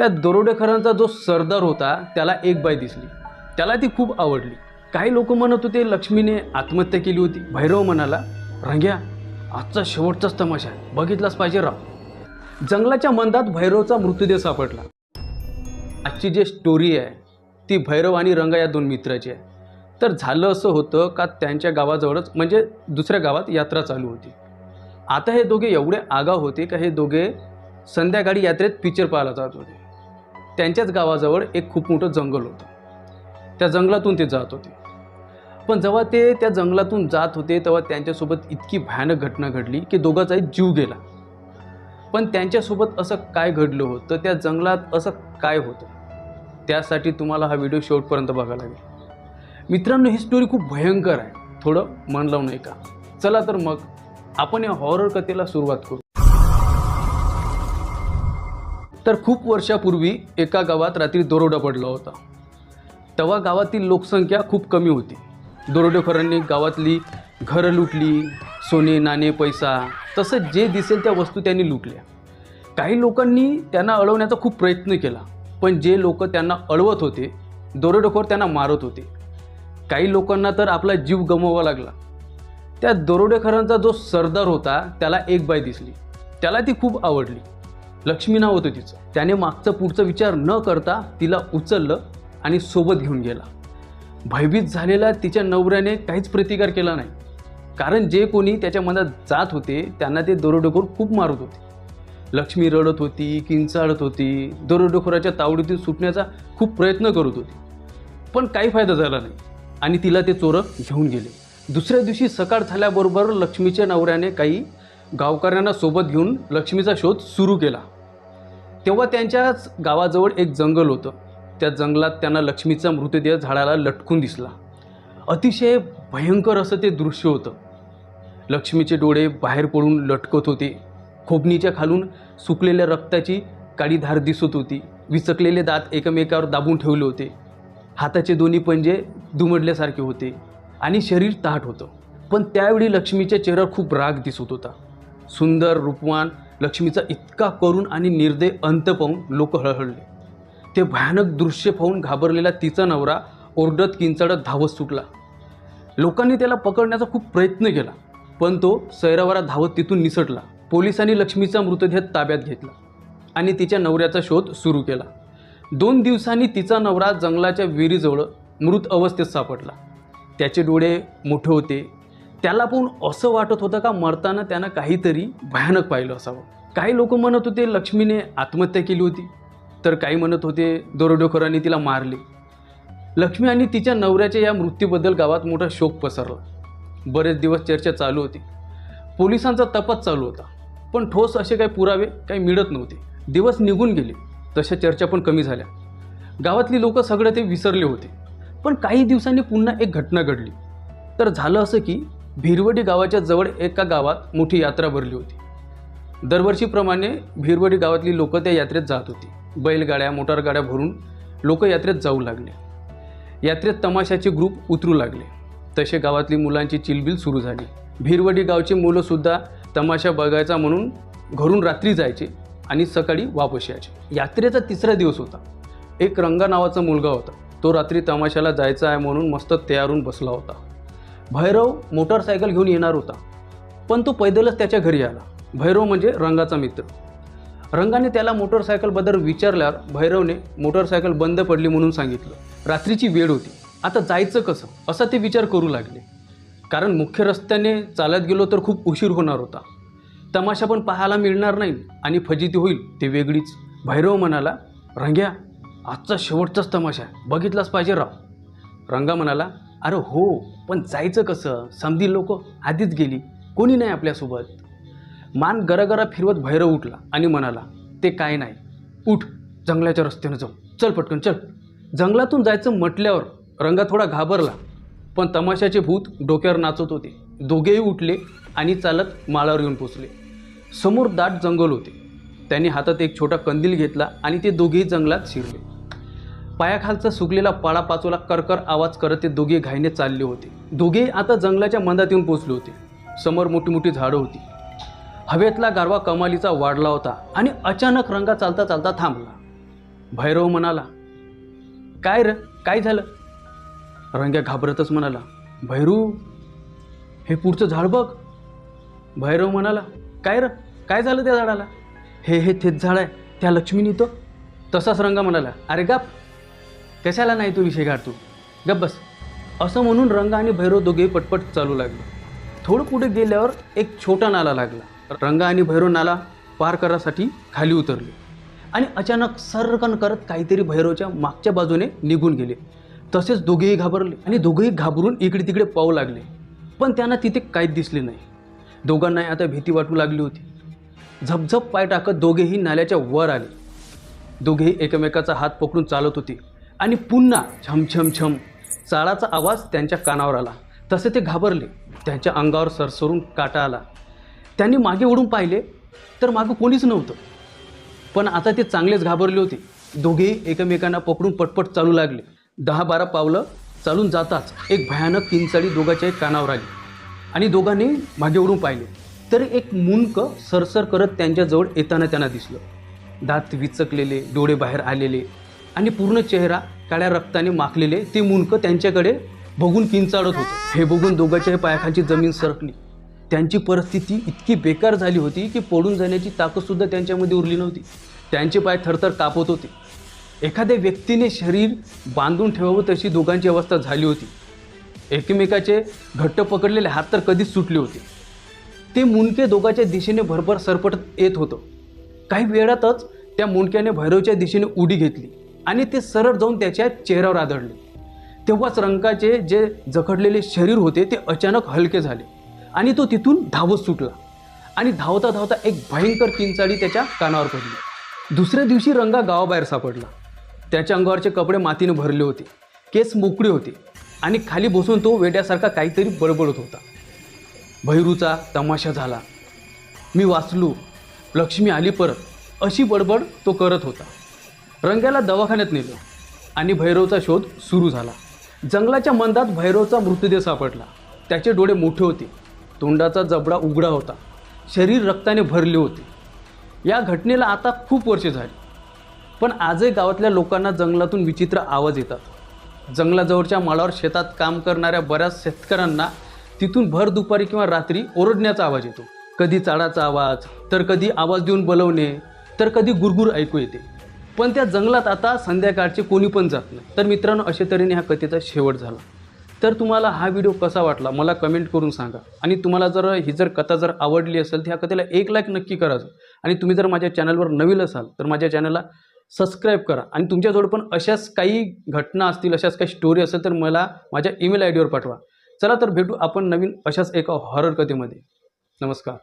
त्या दरोडेखोरांचा जो सरदार होता त्याला एक बाई दिसली. त्याला ती खूप आवडली. काही लोक म्हणत होते लक्ष्मीने आत्महत्या केली होती. भैरव म्हणाला रंग्या आजचा शेवटचाच तमाशा आहे. बघितलाच पाहिजे राव. जंगलाच्या मंदात भैरवचा मृतदेह सापडला. आजची जी स्टोरी आहे ती भैरव आणि रंगा या दोन मित्राची आहे. तर झालं असं होतं का त्यांच्या गावाजवळच म्हणजे दुसऱ्या गावात यात्रा चालू होती. आता हे दोघे एवढे आगाव होते का हे दोघे संध्याकाळी यात्रेत पिक्चर पाहायला जात होते. त्यांच्याच गावाजवळ एक खूप मोठं जंगल होतं. त्या जंगलातून ते जात होते. पण जेव्हा ते त्या जंगलातून जात होते तेव्हा त्यांच्यासोबत इतकी भयानक घटना घडली की दोघांचाही जीव गेला. पण त्यांच्यासोबत असं काय घडलं होतं? त्या जंगलात असं काय होतं? त्यासाठी तुम्हाला हा व्हिडिओ शेवटपर्यंत बघावा लागेल. मित्रांनो ही स्टोरी खूप भयंकर आहे. थोडं मन लावून ऐका चला तर मग आपण या हॉरर कथेला सुरुवात करू. तर खूप वर्षापूर्वी एका गावात रात्री दरोडा पडला होता. तेव्हा गावातील लोकसंख्या खूप कमी होती. दरोडेखोरांनी गावातली घरं लुटली सोने नाणे पैसा तसंच जे दिसेल त्या वस्तू त्यांनी लुटल्या. काही लोकांनी त्यांना अडवण्याचा खूप प्रयत्न केला पण जे लोक त्यांना अडवत होते दरोडेखोर त्यांना मारत होते. काही लोकांना तर आपला जीव गमवावा लागला. त्या दरोडेखोरांचा जो सरदार होता त्याला एक बाय दिसली. त्याला ती खूप आवडली. लक्ष्मी नाव होतं तिचं. त्याने मागचा पुढचा विचार न करता तिला उचललं आणि सोबत घेऊन गेला. भयभीत झालेल्या तिच्या नवऱ्याने काहीच प्रतिकार केला नाही. कारण जे कोणी त्याच्या मनात जात होते त्यांना ते दरोडेखोर खूप मारत होते. लक्ष्मी रडत होती किंचाळत होती दरोडेखोराच्या तावडीतून सुटण्याचा खूप प्रयत्न करत होती. पण काही फायदा झाला नाही आणि तिला ते चोरं घेऊन गेले. दुसऱ्या दिवशी सकाळ झाल्याबरोबर लक्ष्मीच्या नवऱ्याने काही गावकऱ्यांना सोबत घेऊन लक्ष्मीचा शोध सुरू केला. तेव्हा त्यांच्याच गावाजवळ एक जंगल होतं. त्या जंगलात त्यांना लक्ष्मीचा मृतदेह झाडाला लटकून दिसला. अतिशय भयंकर असं ते दृश्य होतं. लक्ष्मीचे डोळे बाहेर पडून लटकत होते. खोबणीच्या खालून सुकलेल्या रक्ताची काळी धार दिसत होती. विचकलेले दात एकमेकावर दाबून ठेवले होते. हाताचे दोन्ही पंजे दुमडल्यासारखे होते आणि शरीर ताट होतं. पण त्यावेळी लक्ष्मीच्या चेहऱ्यावर खूप राग दिसत होता. सुंदर रूपवान लक्ष्मीचा इतका करून आणि निर्दय अंत पाहून लोक हळहळले. ते भयानक दृश्य पाहून घाबरलेला तिचा नवरा ओरडत किंचडत धावत सुटला. लोकांनी त्याला पकडण्याचा खूप प्रयत्न केला पण तो सैरावरा धावत तिथून निसटला. पोलिसांनी लक्ष्मीचा मृतदेह ताब्यात घेतला आणि तिच्या नवऱ्याचा शोध सुरू केला. दोन दिवसांनी तिचा नवरा जंगलाच्या विहिरीजवळ मृत अवस्थेत सापडला. त्याचे डोळे मोठे होते त्याला पण असं वाटत होतं का मरताना त्यानं काहीतरी भयानक पाहिलं असावं. काही लोक म्हणत होते लक्ष्मीने आत्महत्या केली होती. तर काही म्हणत होते दरोडेखोरांनी तिला मारले. लक्ष्मी आणि तिच्या नवऱ्याच्या या मृत्यूबद्दल गावात मोठा शोक पसरला. बरेच दिवस चर्चा चालू होती. पोलिसांचा तपास चालू होता. पण ठोस असे काही पुरावे काही मिळत नव्हते. दिवस निघून गेले. तशा चर्चा पण कमी झाल्या. गावातली लोक सगळं ते विसरले होते. पण काही दिवसांनी पुन्हा एक घटना घडली. तर झालं असं की भिरवडी गावाच्या जवळ एका गावात मोठी यात्रा भरली होती. दरवर्षीप्रमाणे भिरवडी गावातली लोक त्या यात्रेत जात होती. बैलगाड्या मोटारगाड्या भरून लोक यात्रेत जाऊ लागले. यात्रेत तमाशाचे ग्रुप उतरू लागले. तसे गावातली मुलांची चिलबिल सुरू झाली. भिरवडी गावचे मुलंसुद्धा तमाशा बघायचा म्हणून घरून रात्री जायचे आणि सकाळी वापस यायचे. यात्रेचा तिसरा दिवस होता. एक रंगा नावाचा मुलगा होता. तो रात्री तमाशाला जायचा आहे म्हणून मस्त तयार होऊन बसला होता. भैरव मोटारसायकल घेऊन येणार होता. पण तो पैदलच त्याच्या घरी आला. भैरव म्हणजे रंगाचा मित्र. रंगाने त्याला मोटरसायकलबद्दल विचारल्यावर भैरवने मोटरसायकल बंद पडली म्हणून सांगितलं. रात्रीची वेळ होती. आता जायचं कसं? असा ते विचार करू लागले. कारण मुख्य रस्त्याने चालत गेलो तर खूप उशीर होणार होता. तमाशा पण पाहायला मिळणार नाही आणि फजिती होईल ते वेगळीच. भैरव म्हणाला रंग्या आजचा शेवटचाच तमाशा आहे. बघितलाच पाहिजे राव. रंगा म्हणाला अरे हो पण जायचं कसं? समधी लोक आधीच गेली. कोणी नाही आपल्यासोबत. मान गरागरा फिरवत भैरव उठला आणि म्हणाला ते काय नाही. उठ जंगलाच्या रस्त्यानं जाऊ. चल पटकन चल. जंगलातून जायचं म्हटल्यावर रंगा थोडा घाबरला पण तमाशाचे भूत डोक्यावर नाचत होते. दोघेही उठले आणि चालत माळावर येऊन पोचले. समोर दाट जंगल होते. त्यांनी हातात एक छोटा कंदील घेतला आणि ते दोघेही जंगलात शिरले. पायाखालचा सुकलेला पाळा पाचोला करकर आवाज करत ते दोघे घाईने चालले होते. दोघेही आता जंगलाच्या मंदात येऊन पोचले होते. समोर मोठी मोठी झाडं होती. हवेतला गारवा कमालीचा वाढला होता आणि अचानक रंगा चालता चालता थांबला. भैरव म्हणाला काय र काय झालं? रंग्या घाबरतच म्हणाला भैरू हे पुढचं झाड बघ. भैरव म्हणाला काय र काय झालं त्या झाडाला? हे हे तेच झाड आहे त्या लक्ष्मीनी तो तसाच रंगा म्हणाला अरे गाप कशाला नाही तू विषय काढतो गप बस. असं म्हणून रंग आणि भैरव दोघे पटपट चालू लागले. थोडं पुढे गेल्यावर एक छोटा नाला लागला. रंगा आणि भैरव नाला पार करासाठी खाली उतरले. आणि अचानक सरकन करत काहीतरी भैरवच्या मागच्या बाजूने निघून गेले. तसेच दोघेही घाबरले आणि दोघेही घाबरून इकडे तिकडे पाहू लागले. पण त्यांना तिथे काहीच दिसले नाही. दोघांनाही आता भीती वाटू लागली होती. झपझप पाय टाकत दोघेही नाल्याच्या वर आले. दोघेही एकमेकाचा हात पकडून चालत होते. आणि पुन्हा छम छम छम चाळाचा आवाज त्यांच्या कानावर आला. तसे ते घाबरले. त्यांच्या अंगावर सरसरून काटा आला. त्यांनी मागे ओढून पाहिले तर मागं कोणीच नव्हतं. पण आता ते चांगलेच घाबरले होते. दोघेही एकमेकांना पकडून पटपट चालू लागले. दहा बारा पावलं चालून जाताच एक भयानक किंचाळी दोघाच्याही कानावर आली. आणि दोघांनी मागे ओढून पाहिले. तर एक मुंक सरसर करत त्यांच्याजवळ येताना त्यांना दिसलं. दात विचकलेले डोळे बाहेर आलेले आणि पूर्ण चेहरा काळ्या रक्ताने माखलेले ते मुंक त्यांच्याकडे बघून किंचाळत होतं. हे बघून दोघांच्याही पायाखालची जमीन सरकली. त्यांची परिस्थिती इतकी बेकार झाली होती की पडून जाण्याची ताकदसुद्धा त्यांच्यामध्ये उरली नव्हती. त्यांचे पाय थरथर कापत होते. एखाद्या व्यक्तीने शरीर बांधून ठेवावं तशी दोघांची अवस्था झाली होती. एकमेकाचे घट्ट पकडलेले हात तर कधीच सुटले होते. ते मुंडके दोघाच्या दिशेने भरभर सरपटत येत होतं. काही वेळातच त्या मुंडक्याने भैरवच्या दिशेने उडी घेतली. आणि ते सरळ जाऊन त्याच्या चेहऱ्यावर आदळले. तेव्हाच रंकाचे जे जखडलेले शरीर होते ते अचानक हलके झाले आणि तो तिथून धावत सुटला. आणि धावता धावता एक भयंकर किंचाळी त्याच्या कानावर पडली. दुसऱ्या दिवशी रंगा गावाबाहेर सापडला. त्याच्या अंगावरचे कपडे मातीने भरले होते. केस मोकळे होते. आणि खाली बसून तो वेड्यासारखा काहीतरी बडबडत होता. भैरूचा तमाशा झाला. मी वाचलो. लक्ष्मी आली परत. अशी बडबड तो करत होता. रंग्याला दवाखान्यात नेलं आणि भैरवचा शोध सुरू झाला. जंगलाच्या मंदात भैरवचा मृतदेह सापडला. त्याचे डोळे मोठे होते. तोंडाचा जबडा उघडा होता. शरीर रक्ताने भरले होते. या घटनेला आता खूप वर्षे झाली. पण आजही गावातल्या लोकांना जंगलातून विचित्र आवाज येतात. जंगलाजवळच्या माळावर शेतात काम करणाऱ्या बऱ्याच शेतकऱ्यांना तिथून भर दुपारी किंवा रात्री ओरडण्याचा आवाज येतो. कधी चाडाचा आवाज तर कधी आवाज देऊन बोलवणे तर कधी गुरगुर ऐकू येते. पण त्या जंगलात आता संध्याकाळचे कोणी पण जात नाही. तर मित्रांनो अशा तऱ्हेने ह्या कथेचा शेवट झाला. तर तुम्हाला हा व्हिडिओ कसा वाटला मला कमेंट करून सांगा. आणि तुम्हाला जर ही जर कथा जर आवडली असेल तर ह्या कथेला एक लाईक नक्की करायचं आणि तुम्ही जर माझ्या चॅनलवर नवीन असाल तर माझ्या चॅनलला सबस्क्राईब करा. आणि तुमच्याजवळ पण अशाच काही घटना असतील अशाच काही स्टोरी असेल तर मला माझ्या ईमेल आय डीवर पाठवा. चला तर भेटू आपण नवीन अशाच एका हॉरर कथेमध्ये. नमस्कार.